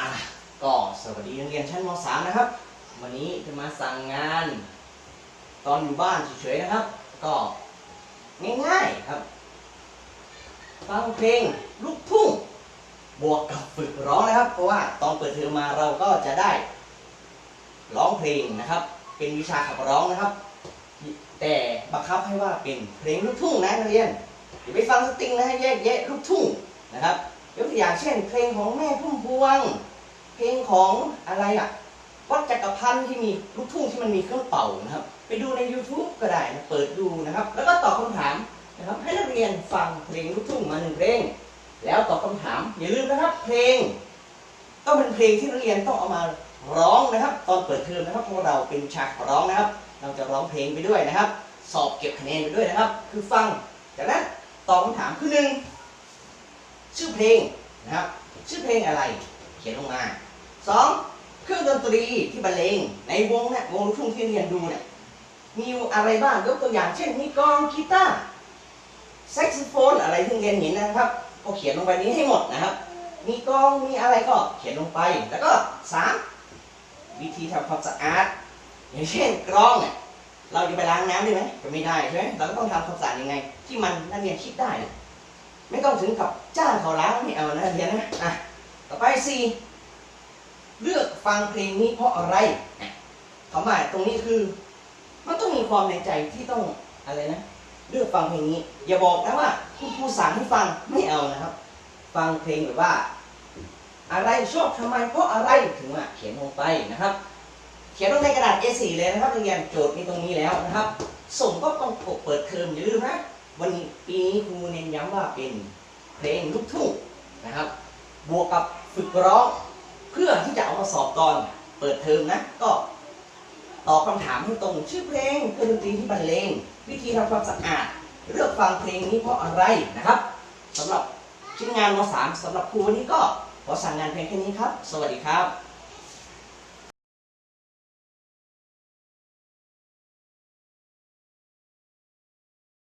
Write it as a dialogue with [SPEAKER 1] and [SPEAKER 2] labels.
[SPEAKER 1] อะก็สวัสดีนักเรียนชั้นม .3 นะครับ วันนี้จะมาสั่งงาน ตอนอยู่บ้านเฉยๆนะครับ ก็ง่ายๆครับฟังเพลงลูกทุ่งบวกกับฝึกร้องนะครับ เพราะว่าตอนเปิดเทอมมาเราก็จะได้ร้องเพลงนะครับ เป็นวิชาขับร้องนะครับ แต่บังคับให้ว่าเป็นเพลงลูกทุ่งนะนักเรียนอย่าไปฟังสตริงนะให้แยกแยะลูกทุ่งนะครับยกตัวอย่างเช่น เพลงของแม่พุ่มพวง เพลงของอะไรอะวัดจักรพันธ์ที่มีลูกทุ่งที่มันมีเครื่องเป่านะครับ ไปดูใน YouTube ก็ได้นะเปิดดูนะครับ แล้วก็ตอบคำถามนะครับ ให้นักเรียนฟังเพลงลูกทุ่งมาหนึ่งเพลง แล้วตอบคำถามอย่าลืมนะครับ เพลงต้องเป็นเพลงที่นักเรียนต้องเอามา ร้องนะครับ ตอนเปิดเทอมนะครับเพราเราเป็นฉากร้องนะครับ เราจะร้องเพลงไปด้วยนะครับ สอบเก็บคะแนนไปด้วยนะครับ คือฟังจากนั้นตอบคำถามคือหนึ่งชื่อเพลงนะครับ ชื่อเพลงอะไร เขียนลงมาสองเครื่องดนตรีที่บรรเลงในวงเนี่ยวงลูกทุ่งที่เรียนดูเนี่ยมีอะไรบ้างยกตัวอย่างเช่นมีกลองกีตาร์แซกโซโฟนอะไรที่เรียนเห็นนะครับก็เขียนลงไปนี้ให้หมดนะครับ มีกลองมีอะไรก็เขียนลงไป แล้วก็สาม วิธีทำความสะอาด อย่างเช่นกรองเนี่ยเราจะไปล้างน้ำได้ไหมก็ไม่ได้ใช่ไหมเราก็ต้องทำความสะอาดยังไง ที่มันนักเรียนคิดได้นะไม่ต้องถึงกับจ้างเขาล้างไม่เอานะักเรียนนะอะต่อไปสี่เลือกฟังเพลงนี้เพราะอะไรคำว่าตรงนี้คือ มันต้องมีความในใจที่ต้องอะไรนะเลือกฟังเพลงนี้ อย่าบอกนะว่าคุณครูสั่งให้ฟังไม่เอานะครับ ฟังเพลงแบบว่า อะไรชอบทำไมเพราะอะไรถึงว่าเขียนลงไปนะครับ ขียนลงในกระดาษ A4 เลยนะครับนักเรียนโจทย์มีตรงนี้แล้วนะครับ ส่งก็ต้องเปิดเทอมอย่าลืมนะ วันนี้ปีนี้ครูเน้นย้ำว่าเป็นเพลงลูกทุ่งนะครับ บวกกับฝึกร้องเพื่อที่จะเอามาสอบตอนเปิดเทอมนะ ก็ตอบคำถามให้ตรงชื่อเพลงเครื่องดนตรีที่บรรเลงวิธีทำความสะอาดเลือกฟังเพลงนี้เพราะอะไรนะครับสำหรับชิ้นงานม .3 สำหรับครูวันนี้ก็ขอสั่งงานเพลงแค่นี้ครับ สวัสดีครับ